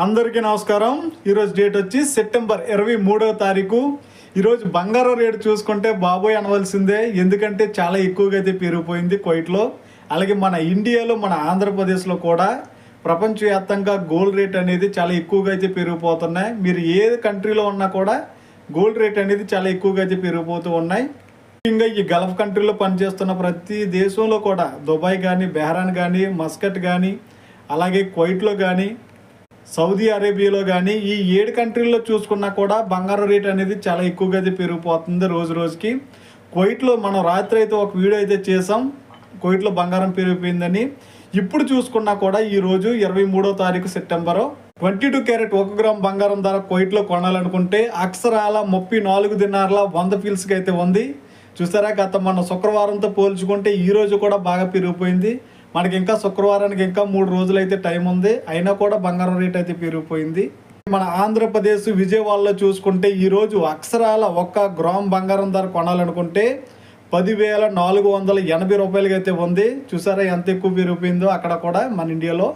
అందరికీ నమస్కారం. ఈరోజు డేట్ వచ్చి సెప్టెంబర్ ఇరవై మూడవ తారీఖు. ఈరోజు బంగారం రేటు చూసుకుంటే బాబోయ్ అనవలసిందే. ఎందుకంటే చాలా ఎక్కువగా అయితే పెరిగిపోయింది కువైట్లో అలాగే మన ఇండియాలో మన ఆంధ్రప్రదేశ్లో కూడా ప్రపంచవ్యాప్తంగా గోల్డ్ రేట్ అనేది చాలా ఎక్కువగా అయితే పెరిగిపోతున్నాయి. మీరు ఏ కంట్రీలో ఉన్నా కూడా గోల్డ్ రేట్ అనేది చాలా ఎక్కువగా అయితే పెరిగిపోతూ ఉన్నాయి. ముఖ్యంగా ఈ గల్ఫ్ కంట్రీలో పనిచేస్తున్న ప్రతి దేశంలో కూడా దుబాయ్ కానీ బెహ్రాన్ కానీ మస్కట్ కానీ అలాగే కువైట్లో కానీ సౌదీ అరేబియాలో కానీ ఈ ఏడు కంట్రీల్లో చూసుకున్నా కూడా బంగారం రేట్ అనేది చాలా ఎక్కువగా అయితే పెరిగిపోతుంది రోజు రోజుకి. కువైట్లో మనం రాత్రి అయితే ఒక వీడియో అయితే చేసాం కువైట్లో బంగారం పెరిగిపోయిందని. ఇప్పుడు చూసుకున్నా కూడా ఈ రోజు ఇరవై మూడో తారీఖు సెప్టెంబరు. ట్వంటీ టూ క్యారెట్ ఒక గ్రామ్ బంగారం ధర కువైట్లో కొనాలనుకుంటే అక్షరాల ముప్పై నాలుగు దినార్ల వంద ఫీల్స్కి అయితే ఉంది. చూసారా గత మన శుక్రవారంతో పోల్చుకుంటే ఈ రోజు కూడా బాగా పెరిగిపోయింది. మనకి ఇంకా శుక్రవారానికి ఇంకా మూడు రోజులు అయితే టైం ఉంది. అయినా కూడా బంగారం రేట్ అయితే పెరిగిపోయింది మన ఆంధ్రప్రదేశ్ విజయవాడలో చూసుకుంటే ఈరోజు అక్షరాల ఒక్క గ్రామ్ బంగారం ధర కొనాలనుకుంటే పదివేల నాలుగు వందల ఎనభై రూపాయలకి అయితే ఉంది. చూసారా ఎంత ఎక్కువ పెరిగిపోయిందో అక్కడ కూడా మన ఇండియాలో.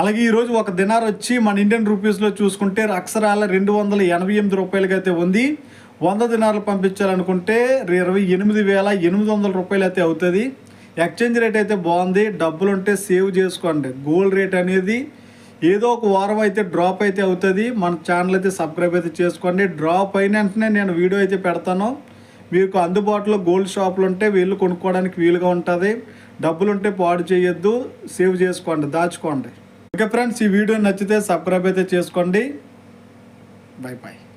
అలాగే ఈరోజు ఒక దినార్ వచ్చి మన ఇండియన్ రూపీస్లో చూసుకుంటే అక్షరాల రెండు వందల ఎనభై ఎనిమిది రూపాయలకి అయితే ఉంది. వంద దినార్లు పంపించాలనుకుంటే ఇరవై ఎనిమిది వేల ఎనిమిది వందల రూపాయలు అయితే అవుతుంది. ఎక్స్చేంజ్ రేట్ అయితే బాగుంది. డబ్బులు ఉంటే సేవ్ చేసుకోండి. గోల్డ్ రేట్ అనేది ఏదో ఒక వారం అయితే డ్రాప్ అయితే అవుతుంది. మన ఛానల్ అయితే సబ్స్క్రైబ్ అయితే చేసుకోండి. డ్రాప్ అయిన వెంటనే నేను వీడియో అయితే పెడతాను. మీకు అందుబాటులో గోల్డ్ షాపులు ఉంటే వీళ్ళు కొనుక్కోవడానికి వీలుగా ఉంటుంది. డబ్బులు ఉంటే పాడు చేయొద్దు. సేవ్ చేసుకోండి. దాచుకోండి. ఓకే ఫ్రెండ్స్ ఈ వీడియో నచ్చితే సబ్స్క్రైబ్ అయితే చేసుకోండి. Bye bye